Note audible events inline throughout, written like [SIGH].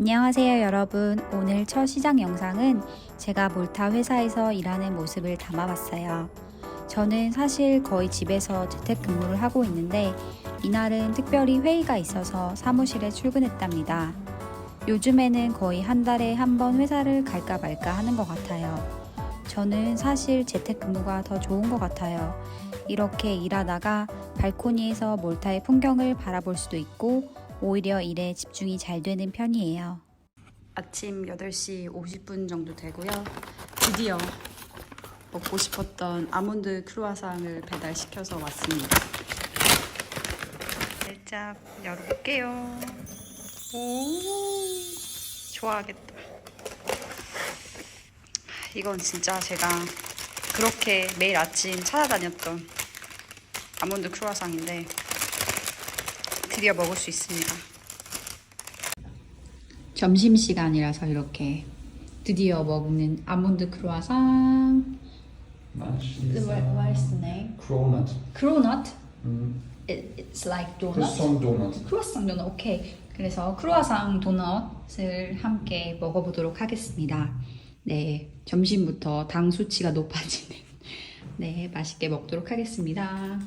안녕하세요 여러분. 오늘 첫 시작 영상은 제가 몰타 회사에서 일하는 모습을 담아봤어요. 저는 사실 거의 집에서 재택근무를 하고 있는데 이날은 특별히 회의가 있어서 사무실에 출근했답니다. 요즘에는 거의 한 달에 한 번 회사를 갈까 말까 하는 것 같아요. 저는 사실 재택근무가 더 좋은 것 같아요. 이렇게 일하다가 발코니에서 몰타의 풍경을 바라볼 수도 있고 오히려 일에 집중이 잘 되는 편이에요. 아침 8시 50분 정도 되고요. 드디어 먹고 싶었던 아몬드 크루아상을 배달시켜서 왔습니다. 살짝 열어볼게요. 오, 좋아하겠다. 이건 진짜 제가 그렇게 매일 아침 찾아다녔던 아몬드 크루아상인데 드디어 먹을 수 있습니다. 점심 시간이라서 이렇게 드디어 먹는 아몬드 크루아상. Name? cronut. 크로넛. Mm. It, it's like donut. Croissant donut. 크루아상 도넛. 오케이. 그래서 크루아상 도넛을 함께 먹어보도록 하겠습니다. 네, 점심부터 당 수치가 높아지는 [LAUGHS] 네, 맛있게 먹도록 하겠습니다.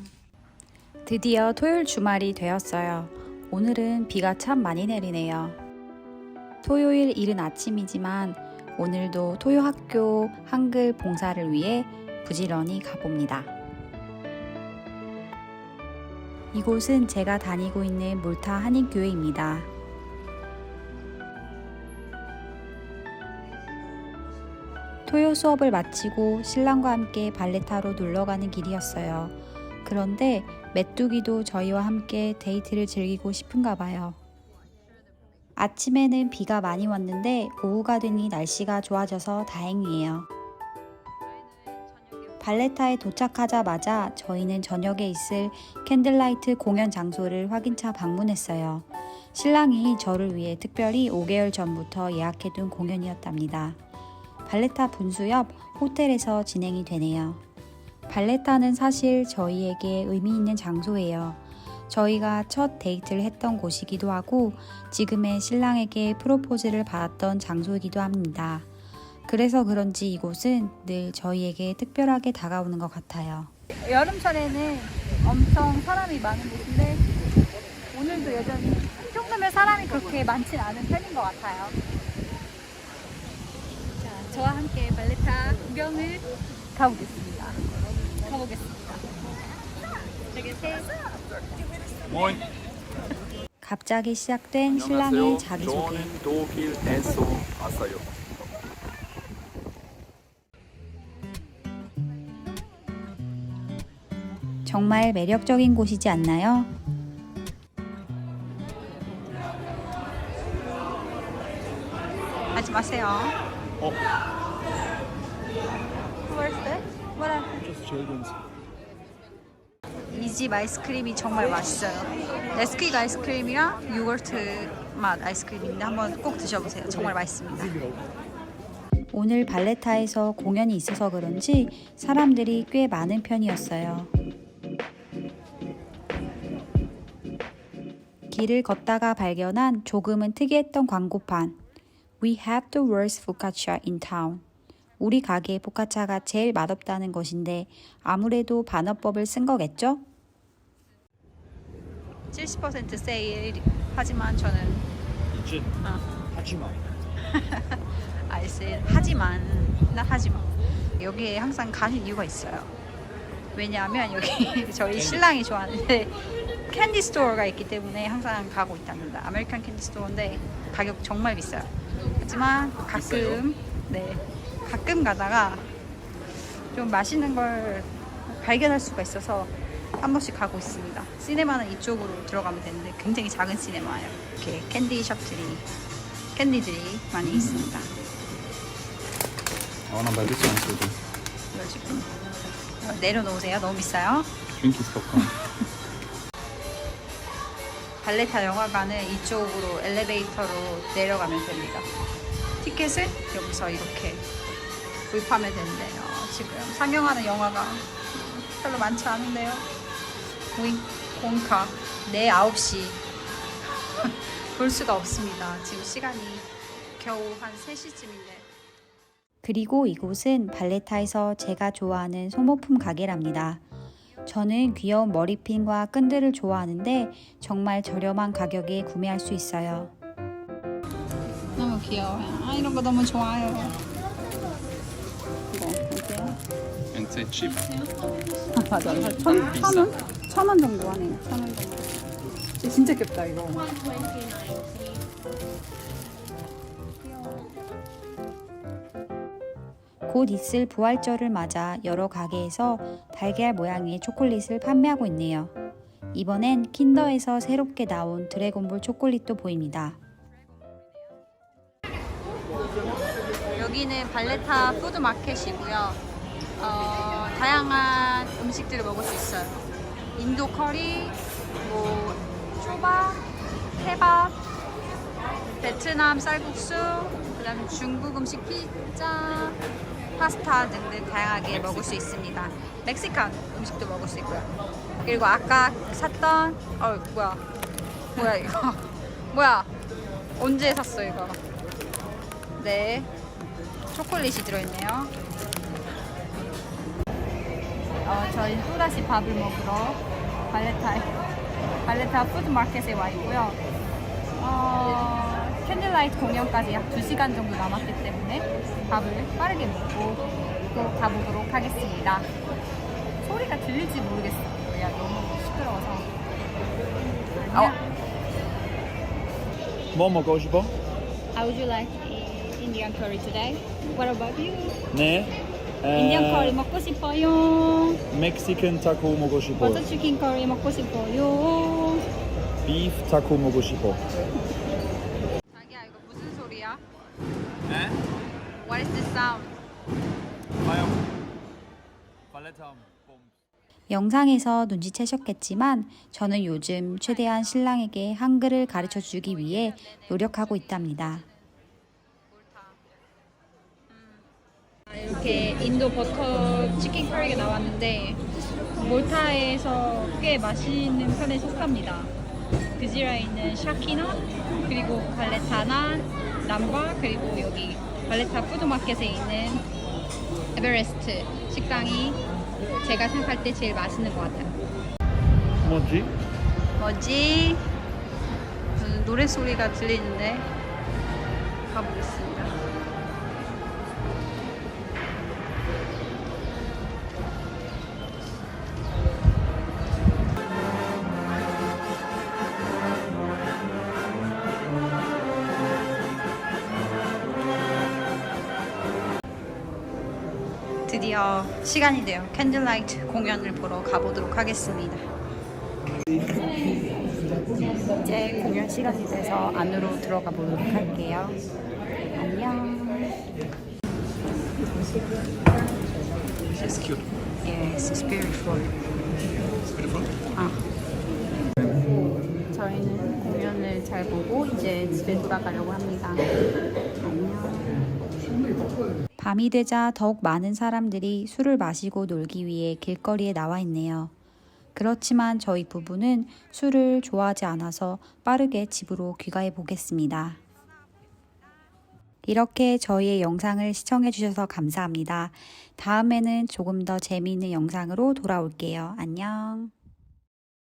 드디어 토요일 주말이 되었어요. 오늘은 비가 참 많이 내리네요. 토요일 이른 아침이지만 오늘도 토요학교 한글 봉사를 위해 부지런히 가봅니다. 이곳은 제가 다니고 있는 몰타 한인교회입니다. 토요 수업을 마치고 신랑과 함께 발레타로 놀러 가는 길이었어요. 그런데 메뚜기도 저희와 함께 데이트를 즐기고 싶은가 봐요. 아침에는 비가 많이 왔는데 오후가 되니 날씨가 좋아져서 다행이에요. 발레타에 도착하자마자 저희는 저녁에 있을 캔들라이트 공연 장소를 확인차 방문했어요. 신랑이 저를 위해 특별히 5개월 전부터 예약해둔 공연이었답니다. 발레타 분수 옆 호텔에서 진행이 되네요. 발레타는 사실 저희에게 의미 있는 장소예요. 저희가 첫 데이트를 했던 곳이기도 하고 지금의 신랑에게 프로포즈를 받았던 장소이기도 합니다. 그래서 그런지 이곳은 늘 저희에게 특별하게 다가오는 것 같아요. 여름철에는 엄청 사람이 많은 곳인데 오늘도 여전히 이 정도면 사람이 그렇게 많진 않은 편인 것 같아요. 자, 저와 함께 발레타 구경을 가보겠습니다. 가보겠습니다. 갑자기 시작된 신랑의 자기소개. 저는 독일 댄서 왔어요. 정말 매력적인 곳이지 않나요? 하지 마세요. 어, What happened? just children's. 이집 아이스크림이 정말 맛있어요. 네스퀴 아이스크림이랑 요거트 맛 아이스크림인데 한번 꼭 드셔보세요. 정말 맛있습니다. 오늘 발레타에서 공연이 있어서 그런지 사람들이 꽤 많은 편이었어요. 길을 걷다가 발견한 조금은 특이했던 광고판. We have the worst focaccia in town. 우리 가게의 포카차가 제일 맛없다는 것인데 아무래도 반어법을 쓴 거겠죠? 70% 세일 하지만 저는 이제 어. 하지 마. 알세 하지만 나 하지만 여기에 항상 가는 이유가 있어요. 왜냐하면 여기 [LAUGHS] 저희 신랑이 좋아하는데 캔디 스토어가 있기 때문에 항상 가고 있답니다. 아메리칸 캔디 스토어인데 가격 정말 비싸요. 하지만 가끔 네 가끔 가다가 좀 맛있는 걸 발견할 수가 있어서 한 번씩 가고 있습니다. 시네마는 이쪽으로 들어가면 되는데 굉장히 작은 시네마예요. 이렇게 캔디 샵들이 캔디들이 많이 있습니다. Buy this one so the 이거 지금 어, 내려놓으세요. 너무 비싸요. is [LAUGHS] popcorn. 발레타 영화관은 이쪽으로 엘리베이터로 내려가면 됩니다. 티켓을 여기서 이렇게 구입하면 된대요. 지금 상영하는 영화가 별로 많지 않은데요. 공카 내 9시 [LAUGHS] 볼 수가 없습니다. 지금 시간이 겨우 한 3시쯤인데. 그리고 이곳은 발레타에서 제가 좋아하는 소모품 가게랍니다. 저는 귀여운 머리핀과 끈들을 좋아하는데 정말 저렴한 가격에 구매할 수 있어요. 너무 귀여워요. 아 이런 거 너무 좋아요. Cheap. 아 맞아. 천, 천 원? 천 원 정도 하네요. 천 원 정도. 진짜 귀엽다 이거. 곧 있을 부활절을 맞아 여러 가게에서 달걀 모양의 초콜릿을 판매하고 있네요. 이번엔 킨더에서 새롭게 나온 드래곤볼 초콜릿도 보입니다. 여기는 발레타 푸드 마켓이고요. 어, 다양한 음식들을 먹을 수 있어요. 인도 커리, 뭐 초밥, 케밥, 베트남 쌀국수, 그다음에 중국 음식 피자, 파스타 등등 다양하게 먹을 수 있습니다. 멕시칸 음식도 먹을 수 있고요. 그리고 아까 샀던 어 뭐야 뭐야 이거 [LAUGHS] 뭐야 언제 샀어 이거? 네 초콜릿이 들어있네요. 어, 저희 또다시 밥을 먹으러 발레타 발레타 푸드마켓에 와 있고요. 어, 캔들라이트 공연까지 약 2시간 정도 남았기 때문에 밥을 빠르게 먹고 또 가보도록 하겠습니다. 소리가 들릴지 모르겠어요. 야, 너무 시끄러워서. 안녕. 뭐 먹고 싶어? How would you like Indian curry today? What about you? 네. Indian curry 먹고 싶어요. 멕시칸 타코 먹고 싶어. 버터 치킨 커리 먹고 싶어요. 비프 타코 먹고 싶어. 자기야 이거 무슨 소리야? 네? What is this sound? 발레타 봄. 영상에서 눈치채셨겠지만 저는 요즘 최대한 신랑에게 한글을 가르쳐 주기 위해 노력하고 있답니다. 이렇게 인도 버터 치킨 커리가 나왔는데 몰타에서 꽤 맛있는 편에 속합니다. 그지라에 있는 샤키나 그리고 발레타나 남바 그리고 여기 발레타 푸드마켓에 있는 에베레스트 식당이 제가 생각할 때 제일 맛있는 것 같아요. 뭐지? 뭐지? 무슨 노래 소리가 들리는데 가보겠습니다. 드디어 시간이 돼요. 캔들라이트 공연을 보러 가보도록 하겠습니다. 이제 공연 시간이 돼서 안으로 들어가 보도록 할게요. 안녕. It's cute. Yes, it's beautiful. It's beautiful. 아. 저희는 공연을 잘 보고 이제 집에 돌아가려고 합니다. 안녕. 밤이 되자 더욱 많은 사람들이 술을 마시고 놀기 위해 길거리에 나와 있네요. 그렇지만 저희 부부는 술을 좋아하지 않아서 빠르게 집으로 귀가해 보겠습니다. 이렇게 저희의 영상을 시청해 주셔서 감사합니다. 다음에는 조금 더 재미있는 영상으로 돌아올게요. 안녕.